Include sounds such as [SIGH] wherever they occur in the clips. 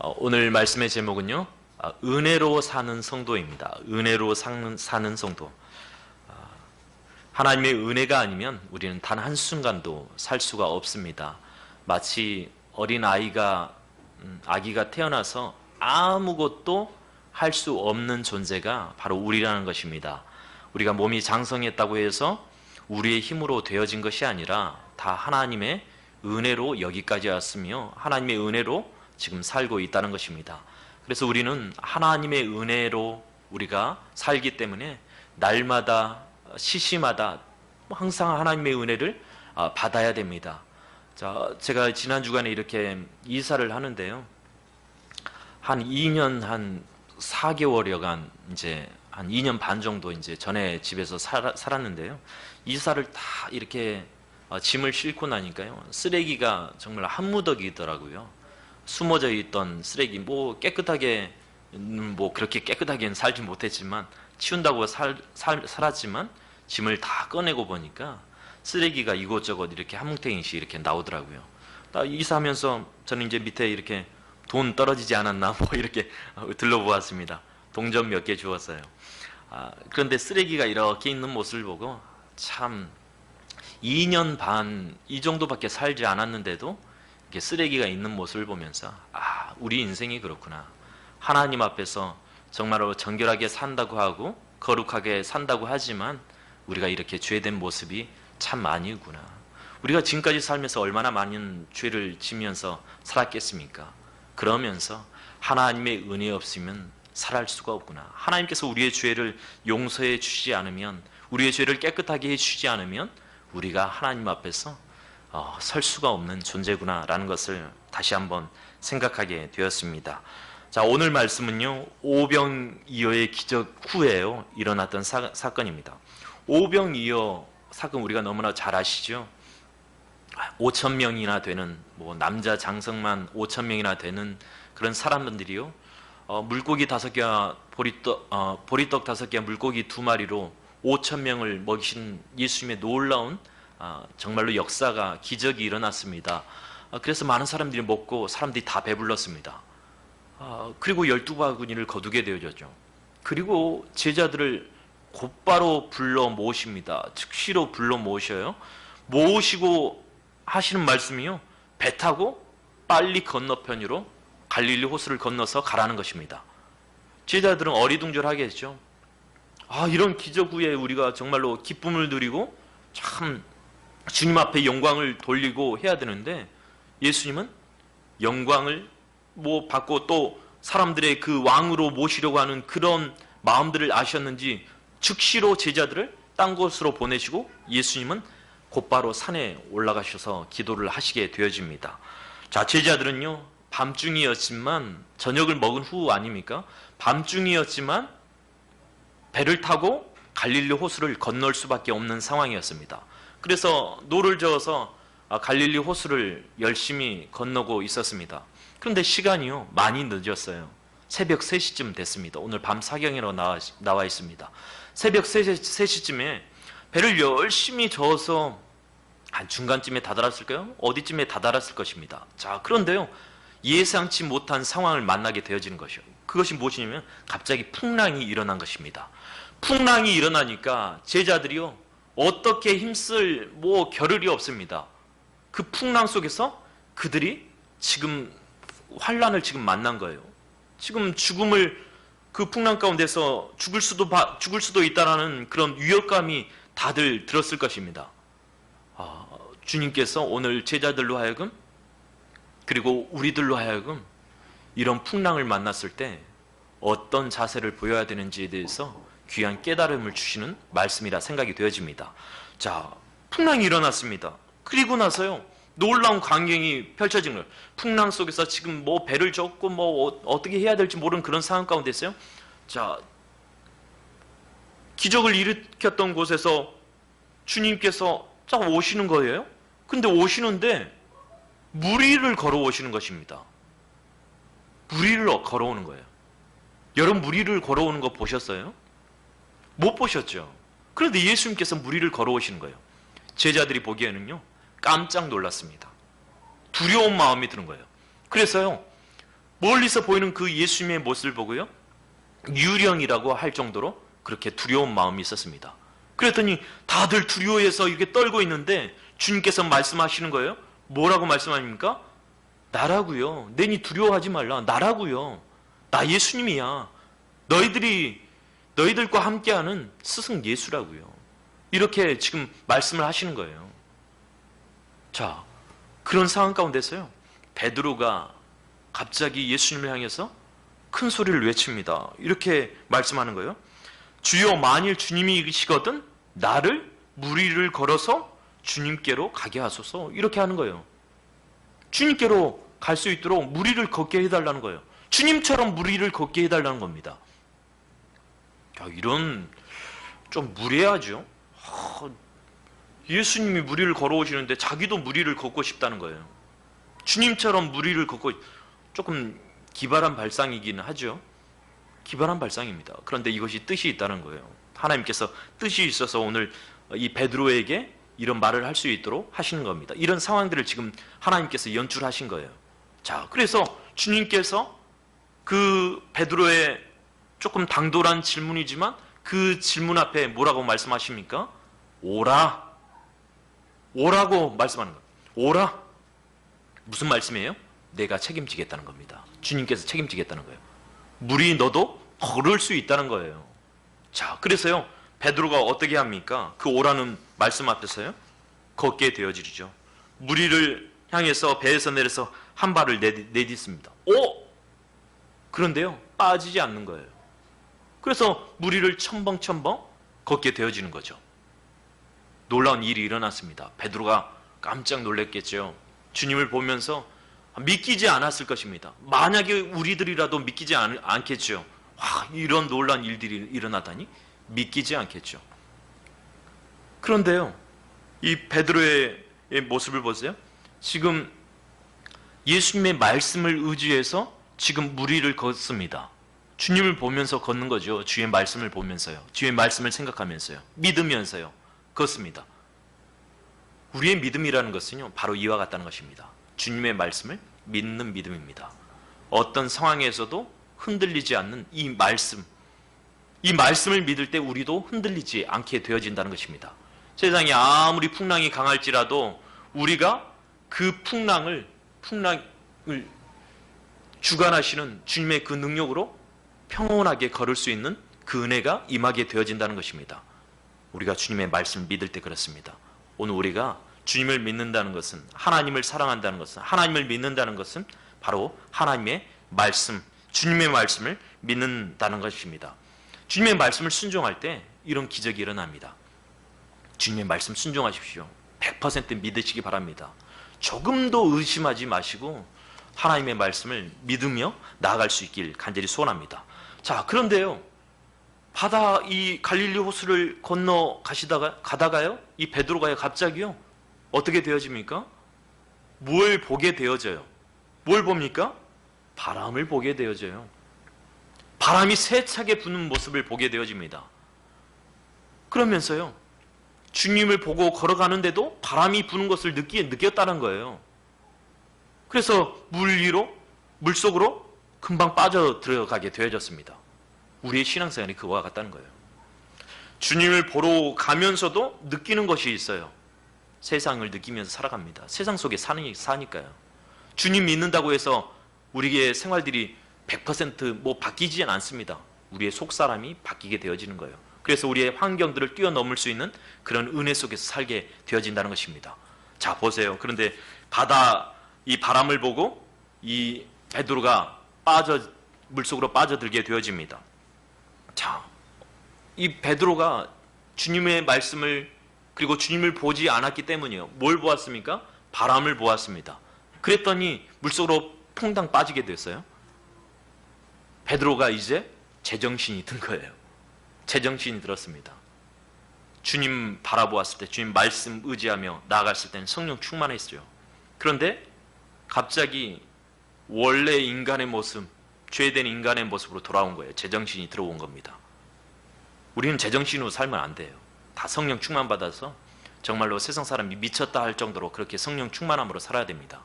어, 오늘 말씀의 제목은요. 아, 은혜로 사는 성도입니다. 은혜로 사는, 성도. 아, 하나님의 은혜가 아니면 우리는 단 한순간도 살 수가 없습니다. 마치 어린 아이가 음, 아기가 태어나서 아무것도 할 수 없는 존재가 바로 우리라는 것입니다. 우리가 몸이 장성했다고 해서 우리의 힘으로 되어진 것이 아니라 다 하나님의 은혜로 여기까지 왔으며 하나님의 은혜로 지금 살고 있다는 것입니다. 그래서 우리는 하나님의 은혜로 우리가 살기 때문에 날마다 시시마다 항상 하나님의 은혜를 아, 받아야 됩니다. 자, 제가 지난 주간에 이렇게 이사를 하는데요. 한 2년 한 4개월여간 이제 한 2년 반 정도 이제 전에 집에서 살, 살았는데요. 이사를 다 이렇게 어, 짐을 싣고 나니까요. 쓰레기가 정말 한 무더기더라고요. 숨어져 있던 쓰레기 뭐 깨끗하게 음, 뭐 그렇게 깨끗하게는 살지 못했지만 치운다고 살, 살, 살았지만 짐을 다 꺼내고 보니까 쓰레기가 이곳저곳 이렇게 한 뭉탱이씩 이렇게 나오더라고요. 나 이사하면서 저는 이제 밑에 이렇게 돈 떨어지지 않았나 뭐 이렇게 [LAUGHS] 들러보았습니다. 동전 몇 개 주었어요. 아, 그런데 쓰레기가 이렇게 있는 모습을 보고 참 2년 반 이 정도밖에 살지 않았는데도 이렇게 쓰레기가 있는 모습을 보면서 아 우리 인생이 그렇구나. 하나님 앞에서 정말로 정결하게 산다고 하고 거룩하게 산다고 하지만 우리가 이렇게 죄된 모습이 참 많이구나. 우리가 지금까지 살면서 얼마나 많은 죄를 지면서 살았겠습니까? 그러면서 하나님의 은혜 없으면 살할 수가 없구나. 하나님께서 우리의 죄를 용서해 주지 않으면 우리의 죄를 깨끗하게 해 주지 않으면 우리가 하나님 앞에서 어, 설 수가 없는 존재구나라는 것을 다시 한번 생각하게 되었습니다. 자 오늘 말씀은요 오병이어의 기적 후에요 일어났던 사, 사건입니다. 오병이어 사건 우리가 너무나 잘 아시죠? 5천 명이나 되는 뭐 남자 장성만 5천 명이나 되는 그런 사람들이요 어, 물고기 다섯 개와 보리떡 어, 보리떡 다섯 개와 물고기 두 마리로 5천 명을 먹이신 예수님의 놀라운 아, 정말로 역사가 기적이 일어났습니다. 아, 그래서 많은 사람들이 먹고 사람들이 다 배불렀습니다. 아, 그리고 열두 바구니를 거두게 되어졌죠. 그리고 제자들을 곧바로 불러 모십니다. 즉시로 불러 모셔요. 모으시고 하시는 말씀이요. 배 타고 빨리 건너편으로 갈릴리 호수를 건너서 가라는 것입니다. 제자들은 어리둥절하겠죠. 아, 이런 기적 후에 우리가 정말로 기쁨을 누리고 참 주님 앞에 영광을 돌리고 해야 되는데 예수님은 영광을 뭐 받고 또 사람들의 그 왕으로 모시려고 하는 그런 마음들을 아셨는지 즉시로 제자들을 딴 곳으로 보내시고 예수님은 곧바로 산에 올라가셔서 기도를 하시게 되어집니다. 자, 제자들은요, 밤중이었지만, 저녁을 먹은 후 아닙니까? 밤중이었지만, 배를 타고 갈릴리 호수를 건널 수밖에 없는 상황이었습니다. 그래서 노를 저어서 아, 갈릴리 호수를 열심히 건너고 있었습니다. 그런데 시간이요 많이 늦었어요. 새벽 3시쯤 됐습니다. 오늘 밤 사경이라고 나와, 나와 있습니다. 새벽 3시, 쯤에 배를 열심히 저어서 한 중간쯤에 다다랐을까요? 어디쯤에 다다랐을 것입니다. 자, 그런데요. 예상치 못한 상황을 만나게 되어지는 것이요. 그것이 무엇이냐면 갑자기 풍랑이 일어난 것입니다. 풍랑이 일어나니까 제자들이요. 어떻게 힘쓸 뭐 겨를이 없습니다. 그 풍랑 속에서 그들이 지금 환란을 지금 만난 거예요. 지금 죽음을 그 풍랑 가운데서 죽을 수도 죽을 수도 있다라는 그런 위협감이 다들 들었을 것입니다. 아, 주님께서 오늘 제자들로 하여금 그리고 우리들로 하여금 이런 풍랑을 만났을 때 어떤 자세를 보여야 되는지에 대해서 귀한 깨달음을 주시는 말씀이라 생각이 되어집니다. 자, 풍랑이 일어났습니다. 그리고 나서요. 놀라운 광경이 펼쳐진 거예요. 풍랑 속에서 지금 뭐 배를 젓고 뭐 어, 어떻게 해야 될지 모르는 그런 상황 가운데 있어요. 자, 기적을 일으켰던 곳에서 주님께서 쫙 오시는 거예요. 근데 오시는데 물 위를 걸어오시는 것입니다. 물 위를 걸어오는 거예요. 여러분 물 위를 걸어오는 거 보셨어요? 못 보셨죠? 그런데 예수님께서 물 위를 걸어오시는 거예요. 제자들이 보기에는요, 깜짝 놀랐습니다. 두려운 마음이 드는 거예요. 그래서요, 멀리서 보이는 그 예수님의 모습을 보고요. 유령이라고 할 정도로 그렇게 두려운 마음이 있었습니다. 그랬더니 다들 두려워해서 이렇게 떨고 있는데 주님께서 말씀하시는 거예요. 뭐라고 말씀하십니까? 나라고요. 내니 두려워하지 말라. 나라고요. 나 예수님이야. 너희들이 너희들과 함께하는 스승 예수라고요. 이렇게 지금 말씀을 하시는 거예요. 자, 그런 상황 가운데서요. 베드로가 갑자기 예수님을 향해서 큰 소리를 외칩니다. 이렇게 말씀하는 거예요. 주여 만일 주님이시거든 나를 무리를 걸어서 주님께로 가게 하소서 이렇게 하는 거예요. 주님께로 갈 수 있도록 무리를 걷게 해달라는 거예요. 주님처럼 무리를 걷게 해달라는 겁니다. 야, 이런 좀 무례하죠. 하, 예수님이 무리를 걸어오시는데 자기도 무리를 걷고 싶다는 거예요. 주님처럼 무리를 걷고 조금 기발한 발상이기는 하죠. 기발한 발상입니다. 그런데 이것이 뜻이 있다는 거예요. 하나님께서 뜻이 있어서 오늘 이 베드로에게 이런 말을 할 수 있도록 하시는 겁니다. 이런 상황들을 지금 하나님께서 연출하신 거예요. 자, 그래서 주님께서 그 베드로의 조금 당돌한 질문이지만 그 질문 앞에 뭐라고 말씀하십니까? 오라. 오라고 말씀하는 거예요. 오라. 무슨 말씀이에요? 내가 책임지겠다는 겁니다. 주님께서 책임지겠다는 거예요. 물이 너도 걸을 수 있다는 거예요. 자, 그래서요. 베드로가 어떻게 합니까? 그 오라는 말씀 앞에서요. 걷게 되어지죠. 무리를 향해서 배에서 내려서 한 발을 내딛, 내딛습니다. 오! 그런데요. 빠지지 않는 거예요. 그래서 무리를 첨벙첨벙 걷게 되어지는 거죠. 놀라운 일이 일어났습니다. 베드로가 깜짝 놀랐겠죠. 주님을 보면서 믿기지 않았을 것입니다. 만약에 우리들이라도 믿기지 않, 않겠죠. 와, 이런 놀란 일들이 일어나다니 믿기지 않겠죠. 그런데요, 이 베드로의 모습을 보세요. 지금 예수님의 말씀을 의지해서 지금 무리를 걷습니다. 주님을 보면서 걷는 거죠. 주의 말씀을 보면서요. 주의 말씀을 생각하면서요. 믿으면서요. 걷습니다. 우리의 믿음이라는 것은요, 바로 이와 같다는 것입니다. 주님의 말씀을 믿는 믿음입니다. 어떤 상황에서도 흔들리지 않는 이 말씀, 이 말씀을 믿을 때 우리도 흔들리지 않게 되어진다는 것입니다. 세상이 아무리 풍랑이 강할지라도 우리가 그 풍랑을, 풍랑을 주관하시는 주님의 그 능력으로 평온하게 걸을 수 있는 그 은혜가 임하게 되어진다는 것입니다. 우리가 주님의 말씀을 믿을 때 그렇습니다. 오늘 우리가 주님을 믿는다는 것은 하나님을 사랑한다는 것은 하나님을 믿는다는 것은 바로 하나님의 말씀, 주님의 말씀을 믿는다는 것입니다. 주님의 말씀을 순종할 때 이런 기적이 일어납니다. 주님의 말씀 순종하십시오. 100% 믿으시기 바랍니다. 조금도 의심하지 마시고 하나님의 말씀을 믿으며 나아갈 수 있길 간절히 소원합니다. 자, 그런데요. 바다 이 갈릴리 호수를 건너 가시다가 가다가요. 이 베드로가요 갑자기요. 어떻게 되어집니까? 뭘 보게 되어져요? 뭘 봅니까? 바람을 보게 되어져요. 바람이 세차게 부는 모습을 보게 되어집니다. 그러면서요. 주님을 보고 걸어가는데도 바람이 부는 것을 느끼, 느꼈다는 거예요. 그래서 물 위로, 물 속으로 금방 빠져 들어가게 되어졌습니다. 우리의 신앙생활이 그와 같다는 거예요. 주님을 보러 가면서도 느끼는 것이 있어요. 세상을 느끼면서 살아갑니다. 세상 속에 사는, 사니까요. 주님 믿는다고 해서 우리의 생활들이 100%뭐 바뀌지는 않습니다. 우리의 속 사람이 바뀌게 되어지는 거예요. 그래서 우리의 환경들을 뛰어넘을 수 있는 그런 은혜 속에서 살게 되어진다는 것입니다. 자, 보세요. 그런데 바다 이 바람을 보고 이 베드로가 빠져 물속으로 빠져들게 되어집니다. 자, 이 베드로가 주님의 말씀을 그리고 주님을 보지 않았기 때문이요. 뭘 보았습니까? 바람을 보았습니다. 그랬더니 물속으로 퐁당 빠지게 됐어요. 베드로가 이제 제정신이 든 거예요. 제정신이 들었습니다. 주님 바라보았을 때, 주님 말씀 의지하며 나아갔을 때는 성령 충만했어요. 그런데 갑자기 원래 인간의 모습, 죄된 인간의 모습으로 돌아온 거예요. 제정신이 들어온 겁니다. 우리는 제정신으로 살면 안 돼요. 다 성령 충만 받아서 정말로 세상 사람이 미쳤다 할 정도로 그렇게 성령 충만함으로 살아야 됩니다.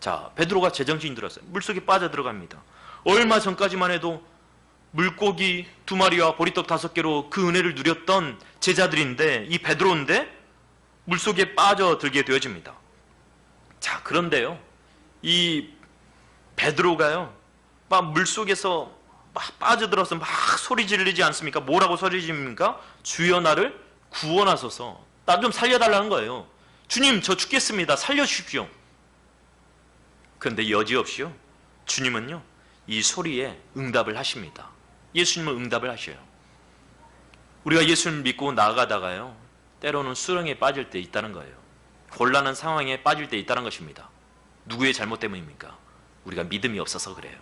자, 베드로가 제정신이 들었어요. 물속에 빠져 들어갑니다. 얼마 전까지만 해도 물고기 두 마리와 보리떡 다섯 개로 그 은혜를 누렸던 제자들인데 이 베드로인데 물속에 빠져들게 되어집니다. 자, 그런데요. 이 베드로가요. 막 물속에서 막 빠져들어서 막 소리 지르지 않습니까? 뭐라고 소리 지릅니까? 주여 나를 구원하소서. 나 좀 살려달라는 거예요. 주님, 저 죽겠습니다. 살려주십시오. 그런데 여지없이요. 주님은요. 이 소리에 응답을 하십니다. 예수님은 응답을 하셔요. 우리가 예수님을 믿고 나아가다가요. 때로는 수렁에 빠질 때 있다는 거예요. 곤란한 상황에 빠질 때 있다는 것입니다. 누구의 잘못 때문입니까? 우리가 믿음이 없어서 그래요.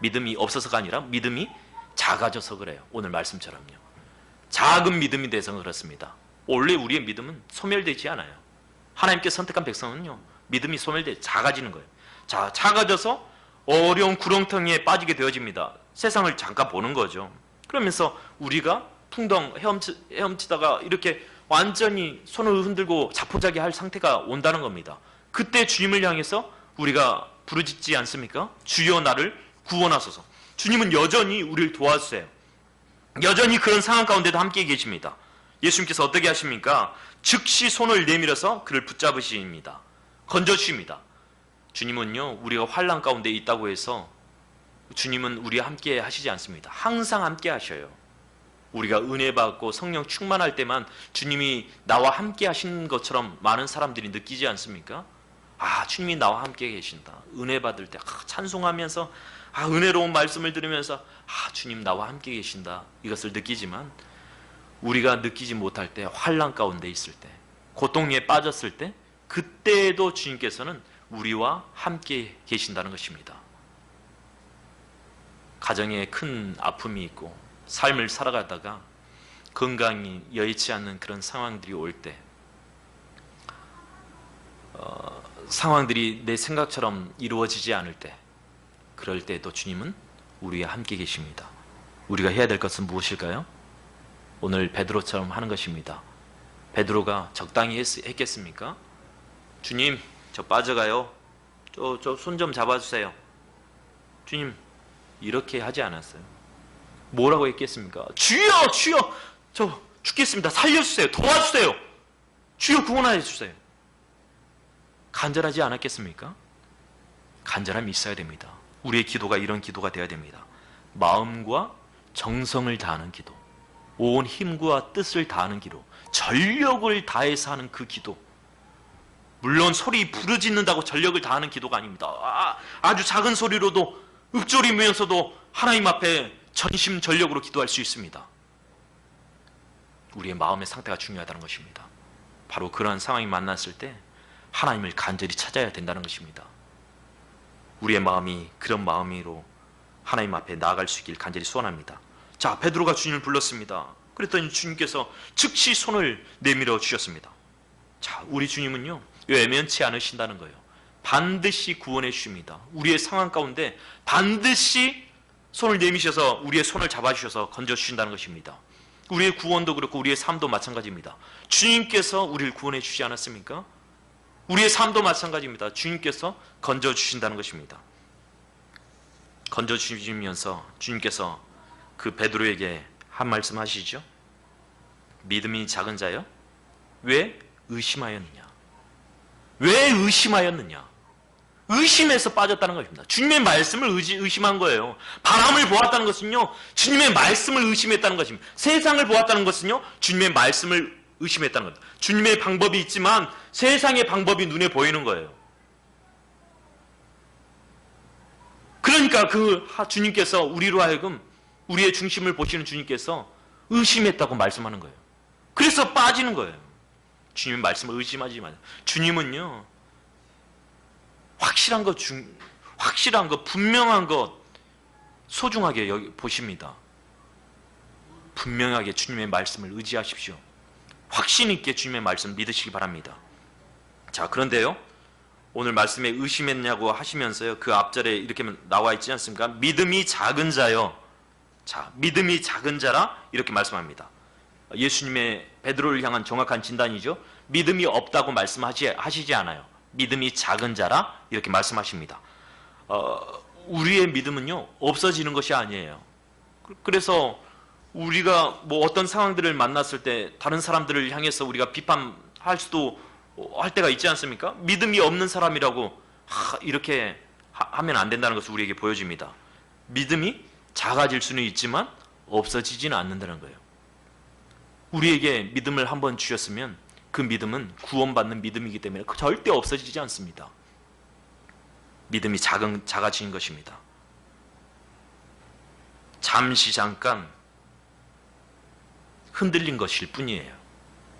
믿음이 없어서가 아니라 믿음이 작아져서 그래요. 오늘 말씀처럼요. 작은 믿음이 돼서 그렇습니다. 원래 우리의 믿음은 소멸되지 않아요. 하나님께 선택한 백성은요. 믿음이 소멸돼 작아지는 거예요. 자, 작아져서 어려운 구렁텅이에 빠지게 되어집니다. 세상을 잠깐 보는 거죠. 그러면서 우리가 풍덩 헤엄치, 헤엄치다가 이렇게 완전히 손을 흔들고 자포자기 할 상태가 온다는 겁니다. 그때 주님을 향해서 우리가 부르짖지 않습니까? 주여 나를 구원하소서. 주님은 여전히 우리를 도와주세요. 여전히 그런 상황 가운데도 함께 계십니다. 예수님께서 어떻게 하십니까? 즉시 손을 내밀어서 그를 붙잡으십니다. 건져주십니다. 주님은요, 우리가 환란 가운데 있다고 해서 주님은 우리와 함께 하시지 않습니다. 항상 함께 하셔요. 우리가 은혜 받고 성령 충만할 때만 주님이 나와 함께 하신 것처럼 많은 사람들이 느끼지 않습니까? 아, 주님이 나와 함께 계신다. 은혜 받을 때 아, 찬송하면서 아, 은혜로운 말씀을 들으면서 아, 주님 나와 함께 계신다. 이것을 느끼지만 우리가 느끼지 못할 때 환란 가운데 있을 때 고통에 빠졌을 때 그때에도 주님께서는 우리와 함께 계신다는 것입니다. 가정에 큰 아픔이 있고 삶을 살아가다가 건강이 여의치 않는 그런 상황들이 올 때, 어, 상황들이 내 생각처럼 이루어지지 않을 때, 그럴 때도 주님은 우리와 함께 계십니다. 우리가 해야 될 것은 무엇일까요? 오늘 베드로처럼 하는 것입니다. 베드로가 적당히 했, 했겠습니까? 주님, 저 빠져가요. 저 저 손 좀 잡아주세요. 주님, 이렇게 하지 않았어요. 뭐라고 했겠습니까? 주여, 주여, 저 죽겠습니다. 살려주세요. 도와주세요. 주여 구원하여 주세요. 간절하지 않았겠습니까? 간절함이 있어야 됩니다. 우리의 기도가 이런 기도가 되어야 됩니다. 마음과 정성을 다하는 기도, 온 힘과 뜻을 다하는 기도, 전력을 다해서 하는 그 기도. 물론 소리 부르짖는다고 전력을 다하는 기도가 아닙니다. 아, 주 작은 소리로도 읊조리면서도 하나님 앞에 전심 전력으로 기도할 수 있습니다. 우리의 마음의 상태가 중요하다는 것입니다. 바로 그러한 상황이 만났을 때 하나님을 간절히 찾아야 된다는 것입니다. 우리의 마음이 그런 마음으로 하나님 앞에 나아갈 수 있길 간절히 소원합니다. 자, 베드로가 주님을 불렀습니다. 그랬더니 주님께서 즉시 손을 내밀어 주셨습니다. 자, 우리 주님은요, 외면치 않으신다는 거예요. 반드시 구원해 주십니다. 우리의 상황 가운데 반드시 손을 내미셔서 우리의 손을 잡아주셔서 건져주신다는 것입니다. 우리의 구원도 그렇고 우리의 삶도 마찬가지입니다. 주님께서 우리를 구원해 주지 않았습니까? 우리의 삶도 마찬가지입니다. 주님께서 건져주신다는 것입니다. 건져주시면서 주님께서 그 베드로에게 한 말씀 하시죠. 믿음이 작은 자여, 왜 의심하였느냐? 왜 의심하였느냐? 의심해서 빠졌다는 것입니다. 주님의 말씀을 의심한 거예요. 바람을 보았다는 것은요, 주님의 말씀을 의심했다는 것입니다. 세상을 보았다는 것은요, 주님의 말씀을 의심했다는 겁니다. 주님의 방법이 있지만 세상의 방법이 눈에 보이는 거예요. 그러니까 그 주님께서 우리로 하여금 우리의 중심을 보시는 주님께서 의심했다고 말씀하는 거예요. 그래서 빠지는 거예요. 주님의 말씀을 의심하지 마세요. 주님은요, 확실한 것 중, 확실한 것, 분명한 것, 소중하게 여기 보십니다. 분명하게 주님의 말씀을 의지하십시오. 확신 있게 주님의 말씀 믿으시기 바랍니다. 자, 그런데요. 오늘 말씀에 의심했냐고 하시면서요. 그 앞절에 이렇게 나와 있지 않습니까? 믿음이 작은 자요. 자, 믿음이 작은 자라 이렇게 말씀합니다. 예수님의 베드로를 향한 정확한 진단이죠. 믿음이 없다고 말씀하시지 않아요. 믿음이 작은 자라 이렇게 말씀하십니다. 어, 우리의 믿음은요 없어지는 것이 아니에요. 그- 그래서 우리가 뭐 어떤 상황들을 만났을 때 다른 사람들을 향해서 우리가 비판할 수도 어, 할 때가 있지 않습니까? 믿음이 없는 사람이라고 하, 이렇게 하, 하면 안 된다는 것을 우리에게 보여줍니다. 믿음이 작아질 수는 있지만 없어지지는 않는다는 거예요. 우리에게 믿음을 한번 주셨으면 그 믿음은 구원받는 믿음이기 때문에 그 절대 없어지지 않습니다. 믿음이 작은 작아진 것입니다. 잠시 잠깐 흔들린 것일 뿐이에요.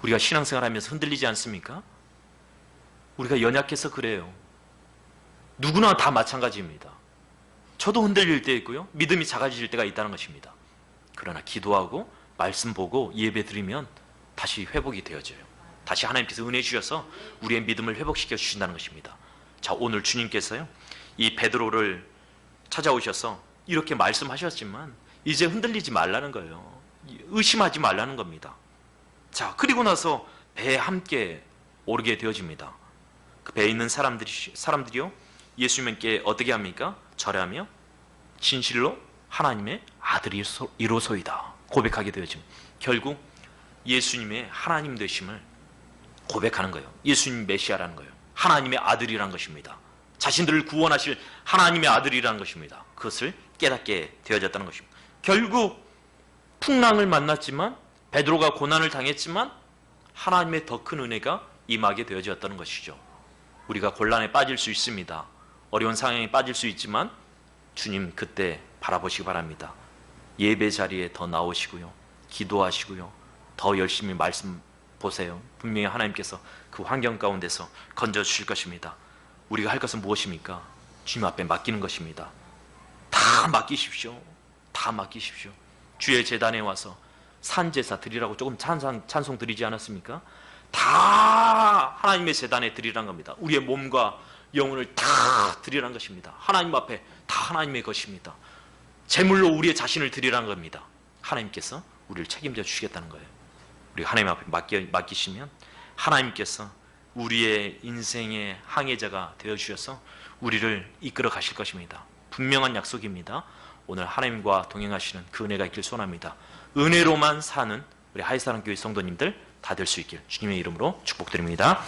우리가 신앙생활 하면서 흔들리지 않습니까? 우리가 연약해서 그래요. 누구나 다 마찬가지입니다. 저도 흔들릴 때 있고요. 믿음이 작아질 때가 있다는 것입니다. 그러나 기도하고 말씀 보고 예배 드리면 다시 회복이 되어져요. 다시 하나님께서 은혜 주셔서 우리의 믿음을 회복시켜 주신다는 것입니다. 자, 오늘 주님께서요. 이 베드로를 찾아오셔서 이렇게 말씀하셨지만 이제 흔들리지 말라는 거예요. 의심하지 말라는 겁니다. 자, 그리고 나서 배에 함께 오르게 되어집니다. 그 배에 있는 사람들이 사람들이요. 예수님께 어떻게 합니까? 절하며 진실로 하나님의 아들이로소이다 고백하게 되어짐. 결국 예수님의 하나님 되심을 고백하는 거예요. 예수님 메시아라는 거예요. 하나님의 아들이란 것입니다. 자신들을 구원하실 하나님의 아들이라는 것입니다. 그것을 깨닫게 되어졌다는 것입니다. 결국 풍랑을 만났지만 베드로가 고난을 당했지만 하나님의 더 큰 은혜가 임하게 되어졌다는 것이죠. 우리가 곤란에 빠질 수 있습니다. 어려운 상황에 빠질 수 있지만 주님 그때 바라보시기 바랍니다. 예배 자리에 더 나오시고요. 기도하시고요. 더 열심히 말씀 보세요. 분명히 하나님께서 그 환경 가운데서 건져 주실 것입니다. 우리가 할 것은 무엇입니까? 주님 앞에 맡기는 것입니다. 다 맡기십시오. 다 맡기십시오. 주의 재단에 와서 산제사 드리라고 조금 찬송, 찬송 드리지 않았습니까? 다 하나님의 재단에 드리란 겁니다. 우리의 몸과 영혼을 다 드리란 것입니다. 하나님 앞에 다 하나님의 것입니다. 제물로 우리의 자신을 드리란 겁니다. 하나님께서 우리를 책임져 주시겠다는 거예요. 우리 하나님 앞에 맡기, 맡기시면 하나님께서 우리의 인생의 항해자가 되어 주셔서 우리를 이끌어 가실 것입니다. 분명한 약속입니다. 오늘 하나님과 동행하시는 그 은혜가 있길 소원합니다. 은혜로만 사는 우리 하이사랑 교회 성도님들 다 될 수 있길 주님의 이름으로 축복드립니다.